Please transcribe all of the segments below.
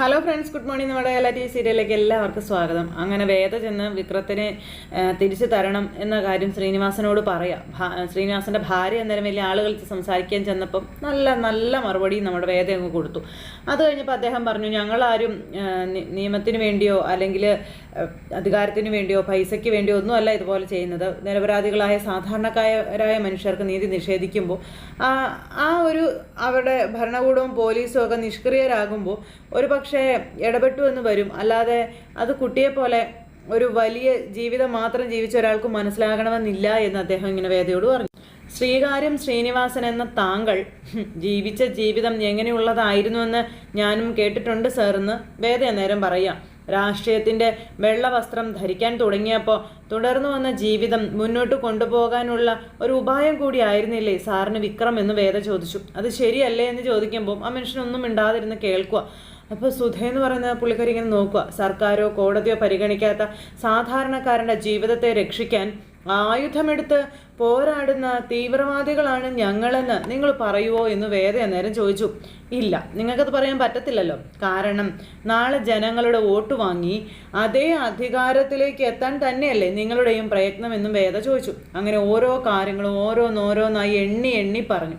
Hello friends good morning നമ്മുടെ എല്ലാ T സീരിയലിലേക്ക് എല്ലാവർക്കും സ്വാഗതം. അങ്ങനെ വേദ ചെന്ന് വിക്രത്തിനെ തിരിച്ചു തരണം എന്ന കാര്യം ശ്രീനിവാസനോട് പറയാം. ശ്രീനിവാസന്റെ ഭാര്യ അന്നേരം വലിയ ആളുകൾ സംസാരിക്കാൻ ചെന്നപ്പം നല്ല നല്ല മറുപടി നമ്മുടെ വേദ അങ്ങ് കൊടുത്തു. അത് കഴിഞ്ഞപ്പോൾ അദ്ദേഹം പറഞ്ഞു ഞങ്ങളാരും നിയമത്തിന് വേണ്ടിയോ അല്ലെങ്കിൽ അധികാരത്തിന് വേണ്ടിയോ പൈസയ്ക്ക് വേണ്ടിയോ ഒന്നുമല്ല ഇതുപോലെ ചെയ്യുന്നത്. നിരപരാധികളായ സാധാരണക്കാരായ മനുഷ്യർക്ക് നീതി നിഷേധിക്കുമ്പോൾ ആ ഒരു അവരുടെ ഭരണകൂടവും പോലീസും ഒക്കെ നിഷ്ക്രിയരാകുമ്പോൾ ഒരു പക്ഷേ ഇടപെട്ടു എന്ന് വരും. അല്ലാതെ അത് കുട്ടിയെ പോലെ ഒരു വലിയ ജീവിതം മാത്രം ജീവിച്ച ഒരാൾക്ക് മനസ്സിലാകണമെന്നില്ല എന്ന് അദ്ദേഹം ഇങ്ങനെ വേദയോട് പറഞ്ഞു. ശ്രീകാര്യം ശ്രീനിവാസൻ എന്ന താങ്കൾ ജീവിച്ച ജീവിതം എങ്ങനെയുള്ളതായിരുന്നുവെന്ന് ഞാനും കേട്ടിട്ടുണ്ട് സാറെന്ന് വേദ നേരം പറയാം. രാഷ്ട്രീയത്തിന്റെ വെള്ള വസ്ത്രം ധരിക്കാൻ തുടങ്ങിയപ്പോൾ തുടർന്നു വന്ന ജീവിതം മുന്നോട്ട് കൊണ്ടുപോകാനുള്ള ഒരു ഉപായം കൂടി ആയിരുന്നില്ലേ സാറിന് വിക്രം എന്ന് വേദ ചോദിച്ചു. അത് ശരിയല്ലേ എന്ന് ചോദിക്കുമ്പോൾ ആ മനുഷ്യനൊന്നും മിണ്ടാതിരുന്ന് കേൾക്കുക അപ്പോൾ സുധ എന്ന് പറയുന്ന പുള്ളിക്കാരി ഇങ്ങനെ നോക്കുക സർക്കാരോ കോടതിയോ പരിഗണിക്കാത്ത സാധാരണക്കാരന്റെ ജീവിതത്തെ രക്ഷിക്കാൻ ആയുധമെടുത്ത് പോരാടുന്ന തീവ്രവാദികളാണ് ഞങ്ങളെന്ന് നിങ്ങൾ പറയുവോ എന്ന് വേദ അന്നേരം ചോദിച്ചു. ഇല്ല നിങ്ങൾക്കത് പറയാൻ പറ്റത്തില്ലല്ലോ. കാരണം നാളെ ജനങ്ങളുടെ വോട്ട് വാങ്ങി അതേ അധികാരത്തിലേക്ക് എത്താൻ തന്നെയല്ലേ നിങ്ങളുടെയും പ്രയത്നം എന്നും വേദ ചോദിച്ചു. അങ്ങനെ ഓരോ കാര്യങ്ങളും ഓരോന്നോരോന്നായി എണ്ണി എണ്ണി പറഞ്ഞു.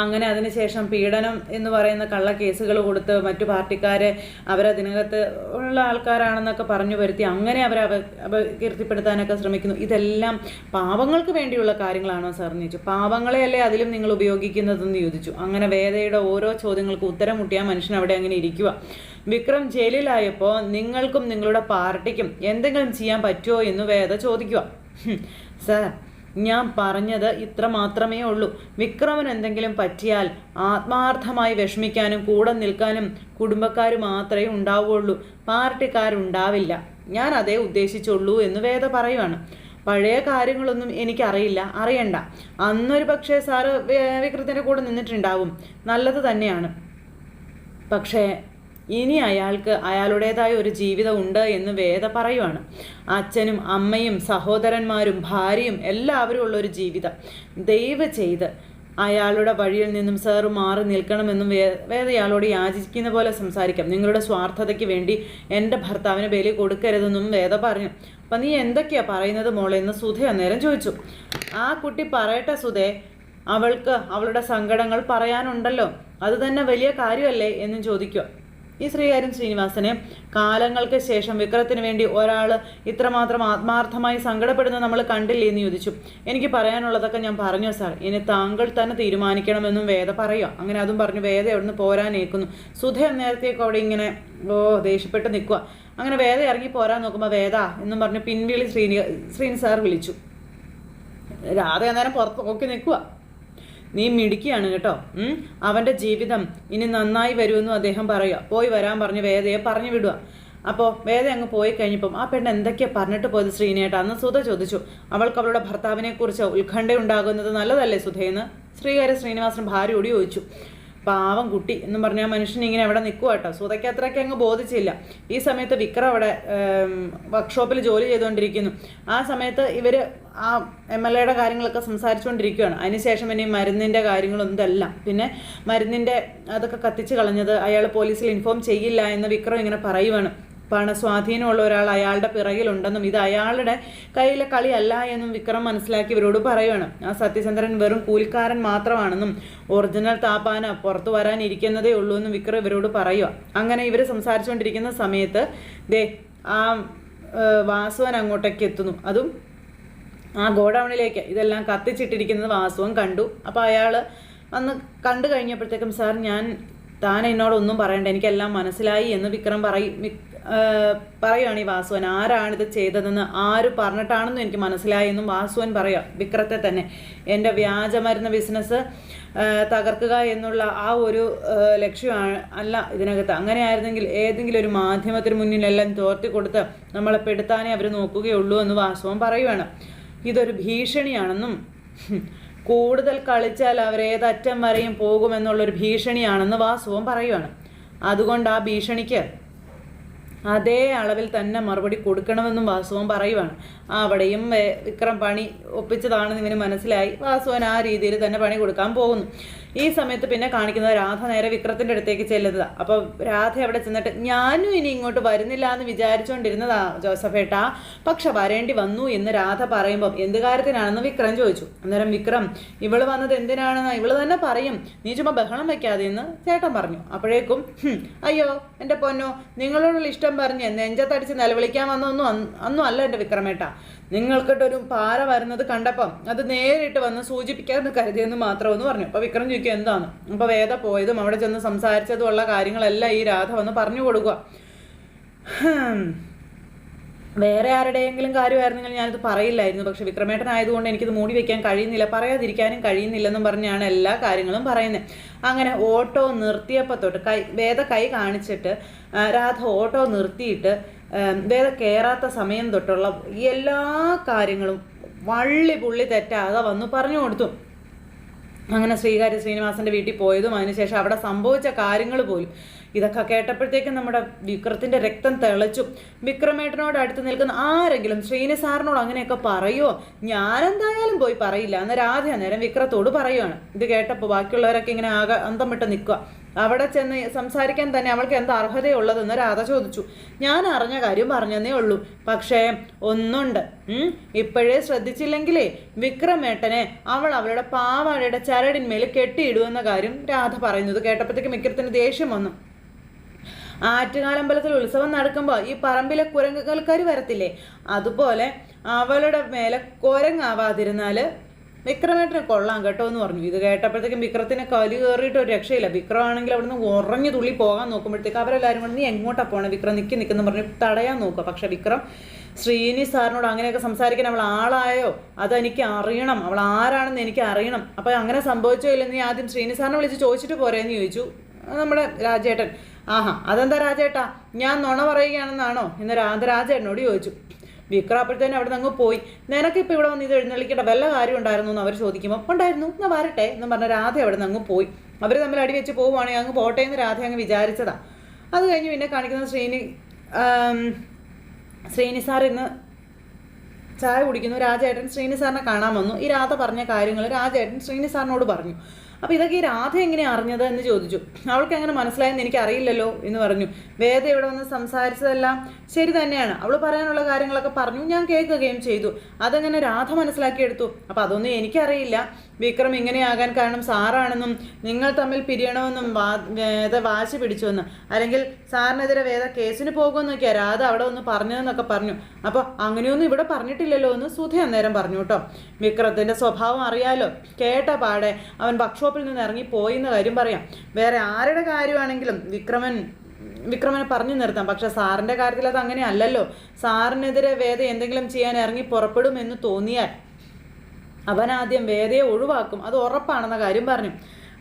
അങ്ങനെ അതിനുശേഷം പീഡനം എന്ന് പറയുന്ന കള്ള കേസുകൾ കൊടുത്ത് മറ്റു പാർട്ടിക്കാരെ അവരതിനകത്ത് ഉള്ള ആൾക്കാരാണെന്നൊക്കെ പറഞ്ഞു വരുത്തി അങ്ങനെ അവരെ അപ അപകീർത്തിപ്പെടുത്താനൊക്കെ ശ്രമിക്കുന്നു. ഇതെല്ലാം പാവങ്ങൾക്ക് വേണ്ടിയുള്ള കാര്യങ്ങളാണോ സാർ ചോദിച്ചു പാവങ്ങളെയല്ലേ അതിലും നിങ്ങൾ ഉപയോഗിക്കുന്നതെന്ന് ചോദിച്ചു. അങ്ങനെ വേദയുടെ ഓരോ ചോദ്യങ്ങൾക്കും ഉത്തരം മുട്ടിയാൽ മനുഷ്യൻ അവിടെ അങ്ങനെ ഇരിക്കുക വിക്രം ജയിലിലായപ്പോൾ നിങ്ങൾക്കും നിങ്ങളുടെ പാർട്ടിക്കും എന്തെങ്കിലും ചെയ്യാൻ പറ്റുമോ എന്ന് വേദ ചോദിക്കുക സാർ ഞാൻ പറഞ്ഞത് ഇത്ര മാത്രമേ ഉള്ളൂ. വിക്രമൻ എന്തെങ്കിലും പറ്റിയാൽ ആത്മാർത്ഥമായി വിഷമിക്കാനും കൂടെ നിൽക്കാനും കുടുംബക്കാർ മാത്രമേ ഉണ്ടാവുള്ളൂ പാർട്ടിക്കാരുണ്ടാവില്ല. ഞാൻ അതേ ഉദ്ദേശിച്ചുള്ളൂ എന്ന് വേദ പറയുവാണ്. പഴയ കാര്യങ്ങളൊന്നും എനിക്കറിയില്ല. അറിയണ്ട. അന്നൊരു പക്ഷേ സാറ് വിക്രത്തിന്റെ കൂടെ നിന്നിട്ടുണ്ടാവും. നല്ലത് തന്നെയാണ്. പക്ഷേ ഇനി അയാൾക്ക് അയാളുടേതായ ഒരു ജീവിതം ഉണ്ട് എന്ന് വേദ പറയുവാണ്. അച്ഛനും അമ്മയും സഹോദരന്മാരും ഭാര്യയും എല്ലാവരും ഉള്ള ഒരു ജീവിതം. ദയവ് ചെയ്ത് അയാളുടെ വഴിയിൽ നിന്നും സർ മാറി നിൽക്കണമെന്നും വേ വേദ അയാളോട് യാചിക്കുന്ന പോലെ സംസാരിക്കാം. നിങ്ങളുടെ സ്വാർത്ഥതയ്ക്ക് വേണ്ടി എന്റെ ഭർത്താവിന് ബലി കൊടുക്കരുതെന്നും വേദ പറഞ്ഞു. അപ്പം നീ എന്തൊക്കെയാ പറയുന്നത് മോളെ? എന്ന് സുധ അന്നേരം ചോദിച്ചു. ആ കുട്ടി പറയട്ടെ സുധേ അവൾക്ക് അവളുടെ സങ്കടങ്ങൾ പറയാനുണ്ടല്ലോ. അത് തന്നെ വലിയ കാര്യമല്ലേ? എന്നും ചോദിക്കുക. ഈ ശ്രീകാര്യം ശ്രീനിവാസന് കാലങ്ങൾക്ക് ശേഷം വിക്രത്തിന് വേണ്ടി ഒരാൾ ഇത്രമാത്രം ആത്മാർത്ഥമായി സങ്കടപ്പെടുന്നത് നമ്മൾ കണ്ടില്ലേ എന്ന് ചോദിച്ചു. എനിക്ക് പറയാനുള്ളതൊക്കെ ഞാൻ പറഞ്ഞു സാർ. ഇനി താങ്കൾ തന്നെ തീരുമാനിക്കണമെന്നും വേദ പറയുക. അങ്ങനെ അതും പറഞ്ഞു വേദ അവിടുന്ന് പോരാനേക്കുന്നു സുധ നേരത്തേക്ക് അവിടെ ഇങ്ങനെ ഓ ദേഷ്യപ്പെട്ട് നിൽക്കുക. അങ്ങനെ വേദ ഇറങ്ങി പോരാൻ നോക്കുമ്പോൾ വേദ എന്നും പറഞ്ഞു പിൻവിളി ശ്രീനി ശ്രീനി സാർ വിളിച്ചു. രാധ അന്നേരം പുറത്ത് നോക്കി നിൽക്കുക. നീ മിടുക്കിയാണ് കേട്ടോ. അവന്റെ ജീവിതം ഇനി നന്നായി വരുമെന്നും അദ്ദേഹം പറയുക. പോയി വരാൻ പറഞ്ഞ് വേദയെ പറഞ്ഞു വിടുക. അപ്പോൾ വേദ അങ്ങ് പോയി കഴിഞ്ഞപ്പം ആ പെണ്ണ് എന്തൊക്കെയാണ് പറഞ്ഞിട്ട് പോയത് ശ്രീനേട്ട? അന്ന് സുധ ചോദിച്ചു. അവൾക്ക് അവളുടെ ഭർത്താവിനെ കുറിച്ച് ഉത്കണ്ഠയുണ്ടാകുന്നത് നല്ലതല്ലേ സുധയെന്ന് ശ്രീകാര്യ ശ്രീനിവാസൻ ഭാര്യയോട് ചോദിച്ചു. പാവം കുട്ടി എന്ന് പറഞ്ഞാൽ മനുഷ്യൻ ഇങ്ങനെ അവിടെ നിൽക്കുക കേട്ടോ. സുധയ്ക്ക് അത്രയ്ക്ക് അങ്ങ് ബോധിച്ചില്ല. ഈ സമയത്ത് വിക്രം അവിടെ വർക്ക്ഷോപ്പിൽ ജോലി ചെയ്തുകൊണ്ടിരിക്കുന്നു. ആ സമയത്ത് ഇവർ ആ എം എൽ എയുടെ കാര്യങ്ങളൊക്കെ സംസാരിച്ചുകൊണ്ടിരിക്കുകയാണ്. അതിനുശേഷം ഇനി മരുന്നിന്റെ കാര്യങ്ങളൊന്നും ഇതല്ല. പിന്നെ മരുന്നിന്റെ അതൊക്കെ കത്തിച്ച് കളഞ്ഞത് അയാൾ പോലീസിൽ ഇൻഫോം ചെയ്യില്ല എന്ന് വിക്രം ഇങ്ങനെ പറയുവാണ്. പണസ്വാധീനമുള്ള ഒരാൾ അയാളുടെ പിറകിലുണ്ടെന്നും ഇത് അയാളുടെ കയ്യിലെ കളിയല്ല എന്നും വിക്രം മനസ്സിലാക്കി ഇവരോട് പറയുവാണ്. ആ സത്യചന്ദ്രൻ വെറും കൂലിക്കാരൻ മാത്രമാണെന്നും ഒറിജിനൽ താപ്പാന പുറത്തു വരാനിരിക്കുന്നതേ ഉള്ളൂ എന്നും വിക്രം ഇവരോട് പറയുക അങ്ങനെ ഇവർ സംസാരിച്ചുകൊണ്ടിരിക്കുന്ന സമയത്ത് ദേ ആ വാസുവൻ അങ്ങോട്ടേക്ക് എത്തുന്നു. അതും ആ ഗോഡൗണിലേക്ക് ഇതെല്ലാം കത്തിച്ചിട്ടിരിക്കുന്നത് വാസുവും കണ്ടു. അപ്പോൾ അയാൾ വന്ന് കണ്ടു കഴിഞ്ഞപ്പോഴത്തേക്കും സാർ ഞാൻ താൻ എന്നോടൊന്നും പറയണ്ട. എനിക്കെല്ലാം മനസ്സിലായി എന്ന് വിക്രം പറയും പറയുകയാണ് ഈ വാസുവൻ. ആരാണിത് ചെയ്തതെന്ന് ആര് പറഞ്ഞിട്ടാണെന്നും എനിക്ക് മനസ്സിലായി എന്നും വാസുവൻ പറയാം വിക്രത്തെ തന്നെ. എന്റെ വ്യാജമരുന്ന് ബിസിനസ് തകർക്കുക എന്നുള്ള ആ ഒരു ലക്ഷ്യമാണ് അല്ല ഇതിനകത്ത്. അങ്ങനെയായിരുന്നെങ്കിൽ ഏതെങ്കിലും ഒരു മാധ്യമത്തിന് മുന്നിലെല്ലാം തോർത്തി കൊടുത്ത് നമ്മളെ പെടുത്താനേ അവർ നോക്കുകയുള്ളൂ എന്ന് വാസുവൻ പറയുവാണ്. ഇതൊരു ഭീഷണിയാണെന്നും കൂടുതൽ കളിച്ചാൽ അവരേതറ്റം വരെയും പോകുമെന്നുള്ളൊരു ഭീഷണിയാണെന്ന് വാസുവം പറയുവാണ്. അതുകൊണ്ട് ആ ഭീഷണിക്ക് അതേ അളവിൽ തന്നെ മറുപടി കൊടുക്കണമെന്നും വാസുവൻ പറയുവാണ്. അവിടെയും വിക്രം പണി ഒപ്പിച്ചതാണെന്ന് ഇവന് മനസ്സിലായി. വാസുവൻ ആ രീതിയിൽ തന്നെ പണി കൊടുക്കാൻ പോകുന്നു. ഈ സമയത്ത് പിന്നെ കാണിക്കുന്നത് രാധ നേരെ വിക്രത്തിന്റെ അടുത്തേക്ക് ചെല്ലുന്നതാ. അപ്പോൾ രാധ അവിടെ ചെന്നിട്ട് ഞാനും ഇനി ഇങ്ങോട്ട് വരുന്നില്ല എന്ന് വിചാരിച്ചുകൊണ്ടിരുന്നതാ ജോസഫേട്ടാ പക്ഷെ വരേണ്ടി വന്നു എന്ന് രാധ പറയുമ്പോൾ എന്ത് കാര്യത്തിനാണെന്ന് വിക്രം ചോദിച്ചു. അന്നേരം വിക്രം ഇവൾ വന്നത് എന്തിനാണെന്ന്? ഇവൾ തന്നെ പറയും. നീ ചുമ്മാ ബഹളം വെക്കാതെ എന്ന് ചേട്ടൻ പറഞ്ഞു. അപ്പോഴേക്കും അയ്യോ എന്റെ പൊന്നോ നിങ്ങളോടുള്ള ഇഷ്ടം പറഞ്ഞ് നെഞ്ചത്തടിച്ച് നിലവിളിക്കാൻ വന്നൊന്നും അന്ന് അല്ല എന്റെ വിക്രമേട്ട നിങ്ങൾക്കിട്ടൊരു പാര വരുന്നത് കണ്ടപ്പം അത് നേരിട്ട് വന്ന് സൂചിപ്പിക്കാമെന്ന് കരുതിയെന്ന് മാത്രമെന്ന് പറഞ്ഞു. അപ്പോൾ വിക്രം ചോദിക്കും എന്താണ്? അപ്പോൾ വേദ പോയതും അവിടെ ചെന്ന് സംസാരിച്ചതും ഉള്ള കാര്യങ്ങളെല്ലാം ഈ രാധ വന്ന് പറഞ്ഞു കൊടുക്കുക. വേറെ ആരുടെയെങ്കിലും കാര്യമായിരുന്നെങ്കിൽ ഞാനിത് പറയില്ലായിരുന്നു. പക്ഷെ വിക്രമേട്ടൻ ആയതുകൊണ്ട് എനിക്കിത് മൂടി വെക്കാൻ കഴിയുന്നില്ല. പറയാതിരിക്കാനും കഴിയുന്നില്ലെന്നും പറഞ്ഞാണ് എല്ലാ കാര്യങ്ങളും പറയുന്നത് അങ്ങനെ ഓട്ടോ നിർത്തിയപ്പോൾ തൊട്ട് കൈ വേദ കൈ കാണിച്ചിട്ട് രാധ ഓട്ടോ നിർത്തിയിട്ട് വേദ കയറാത്ത സമയം തൊട്ടുള്ള എല്ലാ കാര്യങ്ങളും വള്ളി പുള്ളി തെറ്റാതെ വന്നു പറഞ്ഞു കൊടുത്തു. അങ്ങനെ ശ്രീകാര്യ ശ്രീനിവാസന്റെ വീട്ടിൽ പോയതും അതിനുശേഷം അവിടെ സംഭവിച്ച കാര്യങ്ങൾ പോലും. ഇതൊക്കെ കേട്ടപ്പോഴത്തേക്കും നമ്മുടെ വിക്രത്തിന്റെ രക്തം തിളച്ചു. വിക്രമേട്ടനോട് അടുത്ത് നിൽക്കുന്ന ആരെങ്കിലും ശ്രീനി സാറിനോട് അങ്ങനെയൊക്കെ പറയുമോ ഞാനെന്തായാലും പോയി പറയില്ല. എന്ന് രാധ നേരം വിക്രത്തോട് പറയുവാണ്. ഇത് കേട്ടപ്പോൾ ബാക്കിയുള്ളവരൊക്കെ ഇങ്ങനെ ആകെ അന്തം വിട്ട് നിൽക്കുക അവിടെ ചെന്ന് സംസാരിക്കാൻ തന്നെ അവൾക്ക് എന്താ അർഹതയുള്ളതെന്ന് രാധ ചോദിച്ചു. ഞാൻ അറിഞ്ഞ കാര്യം പറഞ്ഞതേ ഉള്ളൂ. പക്ഷേ ഒന്നുണ്ട്. ഇപ്പോഴേ ശ്രദ്ധിച്ചില്ലെങ്കിലേ വിക്രമേട്ടനെ അവൾ അവളുടെ പാവാടയുടെ ചരടിന്മേൽ കെട്ടിയിടുമെന്ന കാര്യം രാധ പറയുന്നത് കേട്ടപ്പോഴത്തേക്ക് വിക്രത്തിന് ദേഷ്യം വന്നു. ആറ്റുകാലമ്പലത്തിൽ ഉത്സവം നടക്കുമ്പോൾ ഈ പറമ്പിലെ കുരങ്ങുകൾക്കാർ വരത്തില്ലേ? അതുപോലെ അവളുടെ മേലെ കുരങ്ങാവാതിരുന്നാൽ വിക്രമേട്ടനെ കൊള്ളാം കേട്ടോ എന്ന് പറഞ്ഞു. ഇത് കേട്ടപ്പോഴത്തേക്കും വിക്രത്തിന് കലി കയറിയിട്ട് ഒരു രക്ഷയില്ല. വിക്രമാണെങ്കിൽ അവിടുന്ന് ഉറഞ്ഞു തുള്ളി പോകാൻ നോക്കുമ്പോഴത്തേക്ക് അവരെല്ലാവരും കൂടെ നീ എങ്ങോട്ടാ പോകണം വിക്രം നിൽക്കി നിൽക്കുന്നു പറഞ്ഞ് തടയാൻ നോക്കുക. പക്ഷെ വിക്രം ശ്രീനി സാറിനോട് അങ്ങനെയൊക്കെ സംസാരിക്കാൻ അവൾ ആളായോ? അതെനിക്ക് അറിയണം. അവൾ ആരാണെന്ന് എനിക്ക് അറിയണം. അപ്പോൾ അങ്ങനെ സംഭവിച്ചോ ഇല്ലെന്ന് നീ ആദ്യം ശ്രീനി സാറിനെ വിളിച്ച് ചോദിച്ചിട്ട് പോരേന്ന് ചോദിച്ചു. നമ്മുടെ രാജേട്ടൻ. ആഹാ അതെന്താ രാജേട്ടാ? ഞാൻ നുണ പറയുകയാണെന്നാണോ? എന്ന് രാജേട്ടനോട് ചോദിച്ചു. വിക്രം അപ്പോഴത്തേനും അവിടെ നിന്ന് അങ്ങ് പോയി. നിനക്കിപ്പോൾ ഇവിടെ വന്ന് ഇത് എഴുന്നള്ളിക്കേണ്ട വല്ല കാര്യം ഉണ്ടായിരുന്നു എന്ന് അവർ ചോദിക്കുമ്പോൾ ഉണ്ടായിരുന്നു. എന്നാൽ വരട്ടെ എന്ന് പറഞ്ഞ രാധ അവിടെ നിന്ന് അങ്ങ് പോയി. അവർ തമ്മിൽ അടി വെച്ച് പോവുകയാണെങ്കിൽ അങ്ങ് പോട്ടെ എന്ന് രാധ അങ്ങ് വിചാരിച്ചതാ. അത് കഴിഞ്ഞ് പിന്നെ കാണിക്കുന്നത് ശ്രീനി ശ്രീനി സാർ ഇന്ന് ചായ കുടിക്കുന്നു. രാജേട്ടൻ ശ്രീനി സാറിനെ കാണാൻ വന്നു. ഈ രാധ പറഞ്ഞ കാര്യങ്ങൾ രാജേട്ടൻ ശ്രീനി സാറിനോട് പറഞ്ഞു. അപ്പോൾ ഇതൊക്കെ ഈ രാധ എങ്ങനെ അറിഞ്ഞത് എന്ന് ചോദിച്ചു. അവൾക്ക് എങ്ങനെ മനസ്സിലായെന്ന് എനിക്ക് അറിയില്ലല്ലോ എന്ന് പറഞ്ഞു. വേദ ഇവിടെ വന്ന് സംസാരിച്ചതെല്ലാം ശരി തന്നെയാണ്. അവൾ പറയാനുള്ള കാര്യങ്ങളൊക്കെ പറഞ്ഞു. ഞാൻ കേൾക്കുകയും ചെയ്തു. അതങ്ങനെ രാധ മനസ്സിലാക്കിയെടുത്തു അപ്പോൾ അതൊന്നും എനിക്കറിയില്ല. വിക്രം ഇങ്ങനെയാകാൻ കാരണം സാറാണെന്നും നിങ്ങൾ തമ്മിൽ പിരിയണമെന്നും വാ വേദ വാശി പിടിച്ചുവെന്ന്. അല്ലെങ്കിൽ സാറിനെതിരെ വേദ കേസിന് പോകുമെന്നൊക്കെയാണ് രാധ അവിടെ ഒന്ന് പറഞ്ഞതെന്നൊക്കെ പറഞ്ഞു. അപ്പോൾ അങ്ങനെയൊന്നും ഇവിടെ പറഞ്ഞിട്ടില്ലല്ലോ എന്ന് സുധ അന്നേരം പറഞ്ഞു കേട്ടോ. വിക്രത്തിന്റെ സ്വഭാവം അറിയാലോ. കേട്ട പാടെ അവൻ വർക്ക്ഷോപ്പിൽ നിന്ന് ഇറങ്ങി എന്ന കാര്യം പറയാം. വേറെ ആരുടെ കാര്യമാണെങ്കിലും വിക്രമൻ വിക്രമനെ പറഞ്ഞു നിർത്താം. പക്ഷെ സാറിന്റെ കാര്യത്തിൽ അത് അങ്ങനെ അല്ലല്ലോ. സാറിനെതിരെ വേദ എന്തെങ്കിലും ചെയ്യാൻ ഇറങ്ങി പുറപ്പെടുമെന്ന് തോന്നിയാൽ അവൻ ആദ്യം വേദയെ ഒഴിവാക്കും. അത് ഉറപ്പാണെന്ന കാര്യം പറഞ്ഞു.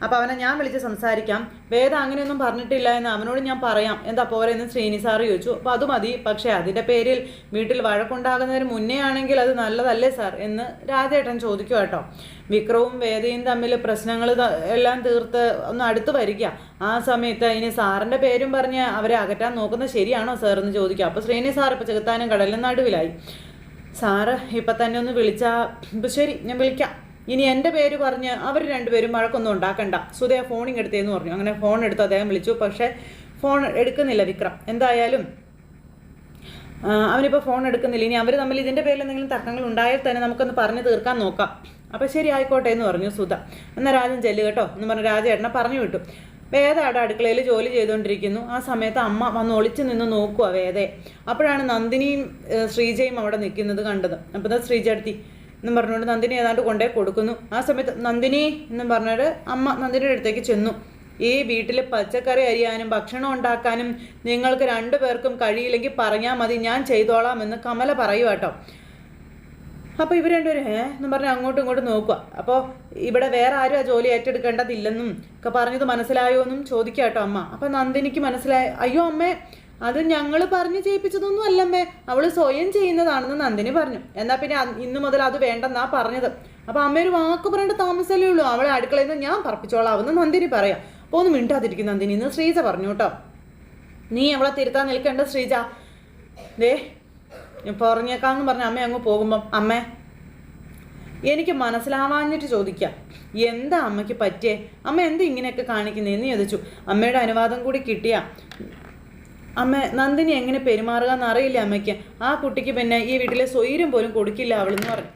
അപ്പോൾ അവനെ ഞാൻ വിളിച്ച് സംസാരിക്കാം. വേദ അങ്ങനെയൊന്നും പറഞ്ഞിട്ടില്ല എന്ന് അവനോട് ഞാൻ പറയാം. എന്താ പോരെന്ന് ശ്രീനി സാറ് ചോദിച്ചു. അപ്പോൾ അത് മതി. പക്ഷേ അതിന്റെ പേരിൽ വീട്ടിൽ വഴക്കുണ്ടാകുന്നതിന് മുന്നേ ആണെങ്കിൽ അത് നല്ലതല്ലേ സാർ എന്ന് രാധേട്ടൻ ചോദിക്കും കേട്ടോ. വിക്രവും വേദയും തമ്മിൽ പ്രശ്നങ്ങൾ എല്ലാം തീർത്ത് ഒന്ന് അടുത്ത് വരിക. ആ സമയത്ത് ഇനി സാറിന്റെ പേരും പറഞ്ഞ് അവരെ അകറ്റാൻ നോക്കുന്നത് ശരിയാണോ സാർ എന്ന് ചോദിക്കുക. അപ്പോൾ ശ്രീനി സാർ ഇപ്പോൾ ചെകുത്താനും കടലിനും നടുവിലായി. സാറ് ഇപ്പം തന്നെ ഒന്ന് വിളിച്ചാ ഇപ്പം ശരി ഞാൻ വിളിക്കാം. ഇനി എന്റെ പേര് പറഞ്ഞ് അവർ രണ്ടുപേരും വഴക്കൊന്നും ഉണ്ടാക്കണ്ട. സുധയ ഫോണിങ് എടുത്തേന്ന് പറഞ്ഞു. അങ്ങനെ ഫോൺ എടുത്ത് അദ്ദേഹം വിളിച്ചു. പക്ഷേ ഫോൺ എടുക്കുന്നില്ല വിക്രം. എന്തായാലും അവനിപ്പോൾ ഫോൺ എടുക്കുന്നില്ല. ഇനി അവർ തമ്മിൽ ഇതിന്റെ പേരിൽ എന്തെങ്കിലും തർക്കങ്ങൾ ഉണ്ടായാൽ തന്നെ നമുക്കൊന്ന് പറഞ്ഞു തീർക്കാൻ നോക്കാം. അപ്പോൾ ശരി ആയിക്കോട്ടെ എന്ന് പറഞ്ഞു സുധ. എന്നാൽ രാജൻ ചെല്ലു കേട്ടോ എന്ന് പറഞ്ഞു രാജേട്ടനെ പറഞ്ഞു വിട്ടു. വേദ അവിടെ അടുക്കളയിൽ ജോലി ചെയ്തുകൊണ്ടിരിക്കുന്നു. ആ സമയത്ത് അമ്മ വന്ന് ഒളിച്ചു നിന്ന് നോക്കുക വേദയെ. അപ്പോഴാണ് നന്ദിനിയും ശ്രീജയും അവിടെ നിൽക്കുന്നത് കണ്ടത്. അപ്പോൾ ശ്രീജ അടുത്തി എന്നും പറഞ്ഞുകൊണ്ട് നന്ദിനി ഏതാണ്ട് കൊണ്ടേ കൊടുക്കുന്നു. ആ സമയത്ത് നന്ദിനി എന്നും പറഞ്ഞിട്ട് അമ്മ നന്ദിനിയുടെ അടുത്തേക്ക് ചെന്നു. ഈ വീട്ടിൽ പച്ചക്കറി അരിയാനും ഭക്ഷണം ഉണ്ടാക്കാനും നിങ്ങൾക്ക് രണ്ടു പേർക്കും കഴിയില്ലെങ്കിൽ പറഞ്ഞാൽ മതി ഞാൻ ചെയ്തോളാം എന്ന് കമല പറയുക കേട്ടോ. അപ്പോൾ ഇവർ രണ്ടുപേരും ഏ? എന്ന് പറഞ്ഞാൽ അങ്ങോട്ടും ഇങ്ങോട്ടും നോക്കുക അപ്പോൾ ഇവിടെ വേറെ ആരും ആ ജോലി ഏറ്റെടുക്കേണ്ടതില്ലെന്നും ഒക്കെ പറഞ്ഞത് മനസ്സിലായോ എന്നും ചോദിക്കാം കേട്ടോ അമ്മ. അപ്പോൾ നന്ദിനിക്ക് മനസ്സിലായി അയ്യോ അമ്മേ അത് ഞങ്ങൾ പറഞ്ഞു ചെയ്യിപ്പിച്ചതൊന്നും അല്ലമ്മേ. അവൾ സ്വയം ചെയ്യുന്നതാണെന്ന് നന്ദിനി പറഞ്ഞു. എന്നാൽ പിന്നെ ഇന്നു മുതൽ അത് വേണ്ടെന്നാ പറഞ്ഞത്. അപ്പോൾ അമ്മ ഒരു വാക്ക് പറയേണ്ട താമസമല്ലേ ഉള്ളൂ. അവളെ അടുക്കളയിൽ നിന്ന് ഞാൻ പറപ്പിച്ചോളാമെന്ന് നന്ദിനി പറയാം. അപ്പോൾ ഒന്ന് മിണ്ടാതിരിക്കും നന്ദിനി. ഇന്ന് ശ്രീജ പറഞ്ഞു കേട്ടോ. നീ അവളെ തിരുത്താൻ നിൽക്കണ്ട ശ്രീജ. ദേ ഞാൻ പറഞ്ഞേക്കാന്ന് പറഞ്ഞ അമ്മ അങ്ങ് പോകുമ്പം അമ്മേ എനിക്ക് മനസ്സിലാവാഞ്ഞിട്ട് ചോദിക്കാം. എന്താ അമ്മയ്ക്ക് പറ്റിയേ? അമ്മ എന്താ ഇങ്ങനെയൊക്കെ കാണിക്കുന്നതെന്ന് ചോദിച്ചു. അമ്മയുടെ അനുവാദം കൂടി കിട്ടിയ. അമ്മ നന്ദിനി എങ്ങനെ പെരുമാറുക എന്നറിയില്ല അമ്മയ്ക്ക്. ആ കുട്ടിക്ക് പിന്നെ ഈ വീട്ടിലെ സ്വൈര്യം പോലും കൊടുക്കില്ല അവളെന്ന് പറഞ്ഞു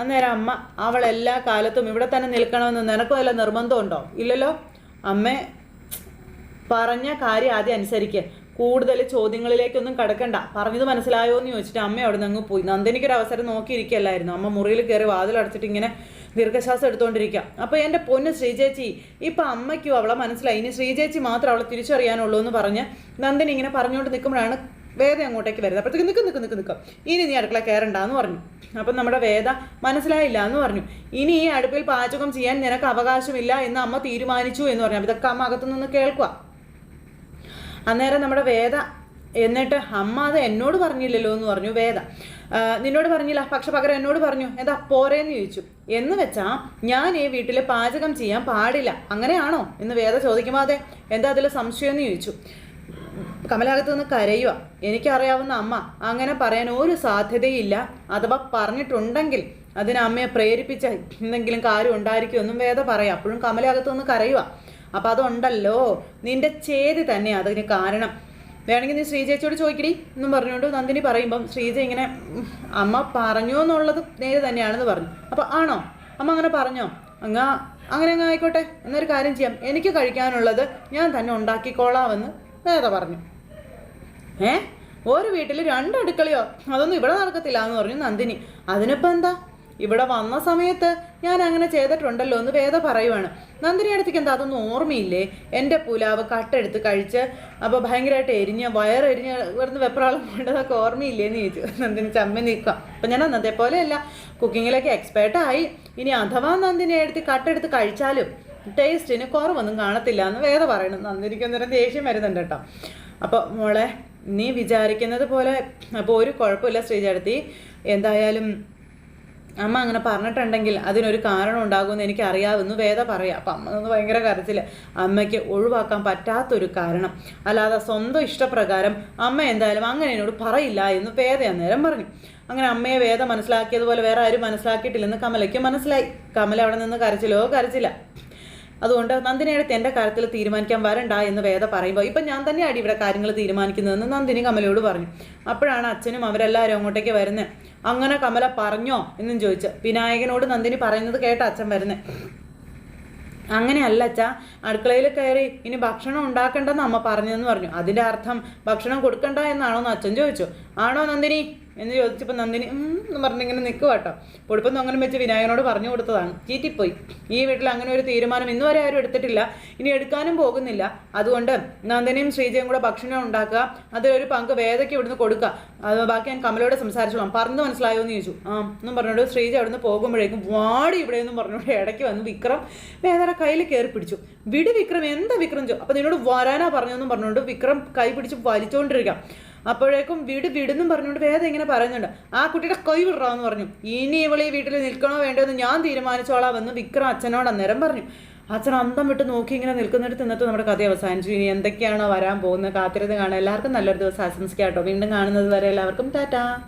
അന്നേരം അമ്മ അവൾ എല്ലാ കാലത്തും ഇവിടെ തന്നെ നിൽക്കണമെന്ന് നിനക്കും വല്ല നിർബന്ധമുണ്ടോ ഇല്ലല്ലോ. അമ്മ പറഞ്ഞ കാര്യം ആദ്യം അനുസരിക്കുക കൂടുതൽ ചോദ്യങ്ങളിലേക്കൊന്നും കടക്കണ്ട. പറഞ്ഞത് മനസ്സിലായോ എന്ന് ചോദിച്ചിട്ട് അമ്മ അവിടെ നിന്ന് അങ്ങ് പോയി. നന്ദിനിക്കൊരു അവസരം നോക്കിയിരിക്കല്ലായിരുന്നു അമ്മ മുറിയിൽ കയറി വാതിലടച്ചിട്ട് ഇങ്ങനെ ദീർഘശ്വാസം എടുത്തുകൊണ്ടിരിക്കുക അപ്പോൾ എന്റെ പൊന്ന് ശ്രീചേച്ചി ഇപ്പം അമ്മയ്ക്കും അവളെ മനസ്സിലായി. ഇനി ശ്രീചേച്ചി മാത്രം അവളെ തിരിച്ചറിയാനുള്ളൂ എന്ന് പറഞ്ഞ് നന്ദിനി ഇങ്ങനെ പറഞ്ഞുകൊണ്ട് നിൽക്കുമ്പോഴാണ് വേദ അങ്ങോട്ടേക്ക് വരുന്നത്. അപ്പോഴത്തേക്ക് നിൽക്കും നിൽക്കും നിൽക്കും നിൽക്കും ഇനി നീ അടുക്കള കയറണ്ടെന്ന് പറഞ്ഞു. അപ്പം നമ്മുടെ വേദ മനസ്സിലായില്ല എന്ന് പറഞ്ഞു. ഇനി ഈ അടുപ്പിൽ പാചകം ചെയ്യാൻ നിനക്ക് അവകാശമില്ല എന്ന് അമ്മ തീരുമാനിച്ചു എന്ന് പറഞ്ഞു. അപ്പം ഇതൊക്കെ അമ്മ അകത്തു നിന്ന് കേൾക്കുക. അന്നേരം നമ്മുടെ വേദ എന്നിട്ട് അമ്മ അത് എന്നോട് പറഞ്ഞില്ലല്ലോ എന്ന് പറഞ്ഞു വേദ. നിന്നോട് പറഞ്ഞില്ല. പക്ഷെ പകരം എന്നോട് പറഞ്ഞു എന്താ പോരേന്ന് ചോദിച്ചു. എന്ന് വെച്ചാ ഞാൻ ഈ വീട്ടിൽ പാചകം ചെയ്യാൻ പാടില്ല. അങ്ങനെയാണോ? എന്ന് വേദ ചോദിക്കുമാതെ എന്താ അതിൽ സംശയം എന്ന് ചോദിച്ചു. കമലകത്ത് നിന്ന് കരയുക എനിക്കറിയാവുന്ന അമ്മ അങ്ങനെ പറയാൻ ഒരു സാധ്യതയില്ല. അഥവാ പറഞ്ഞിട്ടുണ്ടെങ്കിൽ അതിന് അമ്മയെ പ്രേരിപ്പിച്ച എന്തെങ്കിലും കാര്യം ഉണ്ടായിരിക്കുമെന്നും വേദ പറയാം. അപ്പോഴും കമലകത്ത് നിന്ന് കരയുക അപ്പം അതുണ്ടല്ലോ. നിന്റെ ചേതി തന്നെയാണ് അതിന് കാരണം. വേണമെങ്കിൽ നീ ശ്രീജേച്ചിയോട് ചോദിക്കടി എന്നും പറഞ്ഞുകൊണ്ട് നന്ദിനി പറയുമ്പം ശ്രീജ ഇങ്ങനെ അമ്മ പറഞ്ഞു എന്നുള്ളത് നേരെ തന്നെയാണെന്ന് പറഞ്ഞു. അപ്പോൾ ആണോ? അമ്മ അങ്ങനെ പറഞ്ഞോ? അങ്ങ അങ്ങനെ അങ്ങ് ആയിക്കോട്ടെ. എന്നൊരു കാര്യം ചെയ്യാം. എനിക്ക് കഴിക്കാനുള്ളത് ഞാൻ തന്നെ ഉണ്ടാക്കിക്കോളാമെന്ന് നേരെ പറഞ്ഞു. ഏ? ഒരു വീട്ടിൽ രണ്ട് അടുക്കളയോ അതൊന്നും ഇവിടെ നടക്കത്തില്ല എന്ന് പറഞ്ഞു നന്ദിനി. അതിനിപ്പോൾ എന്താ? ഇവിടെ വന്ന സമയത്ത് ഞാൻ അങ്ങനെ ചെയ്തിട്ടുണ്ടല്ലോ എന്ന് വേദ പറയുവാണ്. നന്ദിനി അടുത്തേക്ക് എന്താ അതൊന്നും ഓർമ്മയില്ലേ? എന്റെ പുലാവ് കട്ടെടുത്ത് കഴിച്ച് അപ്പോൾ ഭയങ്കരമായിട്ട് എരിഞ്ഞ് വയറെരിഞ്ഞ് ഇവിടുന്ന് വെപ്രാളം കൊണ്ടതൊക്കെ ഓർമ്മയില്ലേ എന്ന് ചോദിച്ചു. നന്ദിനി ചമ്മി നിൽക്കാം അപ്പം ഞാൻ അന്നത്തെ പോലെയല്ല. കുക്കിങ്ങിലൊക്കെ എക്സ്പേർട്ടായി ഇനി അഥവാ നന്ദിനി എടുത്ത് കട്ടെടുത്ത് കഴിച്ചാലും ടേസ്റ്റിന് കുറവൊന്നും കാണത്തില്ല എന്ന് വേദ പറയണം. നന്ദിനിക്ക് അന്നേരം ദേഷ്യം വരുന്നുണ്ട് കേട്ടോ. അപ്പോൾ മോളെ നീ വിചാരിക്കുന്നത് പോലെ അപ്പോൾ ഒരു കുഴപ്പമില്ല ശ്രീചേട്ടത്തി. എന്തായാലും അമ്മ അങ്ങനെ പറഞ്ഞിട്ടുണ്ടെങ്കിൽ അതിനൊരു കാരണം ഉണ്ടാകുമെന്ന് എനിക്ക് അറിയാമെന്ന് വേദ പറയാം അപ്പം അമ്മ എന്ന് ഭയങ്കര കരച്ചിൽ അമ്മയ്ക്ക് ഒഴിവാക്കാൻ പറ്റാത്തൊരു കാരണം. അല്ലാതെ സ്വന്തം ഇഷ്ടപ്രകാരം അമ്മ എന്തായാലും അങ്ങനെ എന്നോട് പറയില്ല എന്ന് വേദ അന്നേരം പറഞ്ഞു. അങ്ങനെ അമ്മയെ വേദ മനസ്സിലാക്കിയതുപോലെ വേറെ ആരും മനസ്സിലാക്കിയിട്ടില്ലെന്ന് കമലയ്ക്ക് മനസ്സിലായി. കമല അവിടെ നിന്ന് കരച്ചിലോ കരച്ചില്ല. അതുകൊണ്ട് നന്ദിനി അടുത്ത് എന്റെ കാര്യത്തിൽ തീരുമാനിക്കാൻ വരണ്ട എന്ന് വേദ പറയുമ്പോൾ ഇപ്പം ഞാൻ തന്നെയാണ് ഇവിടെ കാര്യങ്ങൾ തീരുമാനിക്കുന്നതെന്ന് നന്ദിനി കമലയോട് പറഞ്ഞു. അപ്പോഴാണ് അച്ഛനും അവരെല്ലാവരും അങ്ങോട്ടേക്ക് വരുന്നത് അങ്ങനെ കമല പറഞ്ഞോ? എന്നും ചോദിച്ചു. വിനായകനോട് നന്ദിനി പറയുന്നത് കേട്ട അച്ഛൻ വരുന്നത് അങ്ങനെയല്ല അച്ഛാ അടുക്കളയിൽ കയറി ഇനി ഭക്ഷണം ഉണ്ടാക്കണ്ടെന്ന് അമ്മ പറഞ്ഞതെന്ന് പറഞ്ഞു. അതിന്റെ അർത്ഥം ഭക്ഷണം കൊടുക്കണ്ട എന്നാണോ എന്ന് അച്ഛൻ ചോദിച്ചു. ആണോ നന്ദിനി? എന്ന് ചോദിച്ചപ്പോൾ നന്ദിനി എന്ന് പറഞ്ഞിങ്ങനെ നിൽക്കുക കേട്ടോ പൊടിപ്പം അങ്ങനെ വെച്ച് വിനായകനോട് പറഞ്ഞു കൊടുത്തതാണ്. ചീറ്റിപ്പോയി ഈ വീട്ടിൽ അങ്ങനെ ഒരു തീരുമാനം ഇന്ന് വരെ ആരും എടുത്തിട്ടില്ല. ഇനി എടുക്കാനും പോകുന്നില്ല. അതുകൊണ്ട് നന്ദിനിയും ശ്രീജയും കൂടെ ഭക്ഷണം ഉണ്ടാക്കുക. അതിലൊരു പങ്ക് വേദയ്ക്ക് ഇവിടുന്ന് കൊടുക്കുക. അത് ബാക്കി ഞാൻ കമലോട് സംസാരിച്ചോളാം. പറഞ്ഞു മനസ്സിലായോ എന്ന് ചോദിച്ചു. ആ എന്നും പറഞ്ഞോണ്ട് ശ്രീജ അവിടുന്ന് പോകുമ്പോഴേക്കും വാടി ഇവിടെ എന്നും പറഞ്ഞോണ്ട് ഇടയ്ക്ക് വന്ന് വിക്രം വേദയുടെ കയ്യിൽ കയറി പിടിച്ചു. വിട് വിക്രം എന്താ വിക്രം? ചോ അപ്പം നിന്നോട് വരാനാ പറഞ്ഞതെന്നും പറഞ്ഞുകൊണ്ട് വിക്രം കൈ പിടിച്ച് വലിച്ചുകൊണ്ടിരിക്കാം അപ്പോഴേക്കും വീട് വിടുന്നും പറഞ്ഞുകൊണ്ട് വേദ ഇങ്ങനെ പറയുന്നുണ്ട് ആ കുട്ടിയുടെ കൈ വിടറാന്ന് പറഞ്ഞു. ഇനി ഇവളെ വീട്ടിൽ നിൽക്കണോ വേണ്ടോ എന്ന് ഞാൻ തീരുമാനിച്ചോളാം എന്ന് വിക്രം അച്ഛനോട് അന്നേരം പറഞ്ഞു. അച്ഛൻ അന്തം വിട്ട് നോക്കി ഇങ്ങനെ നിൽക്കുന്നിടത്ത് നിന്നിട്ട് നമ്മുടെ കഥ അവസാനിച്ചു. ഇനി എന്തൊക്കെയാണോ വരാൻ പോകുന്നത്? കാത്തിരുന്ന് കാണാം. എല്ലാവർക്കും നല്ലൊരു ദിവസം ആശംസിക്കാം കേട്ടോ. വീണ്ടും കാണുന്നത് വരെ എല്ലാവർക്കും ടാറ്റാ.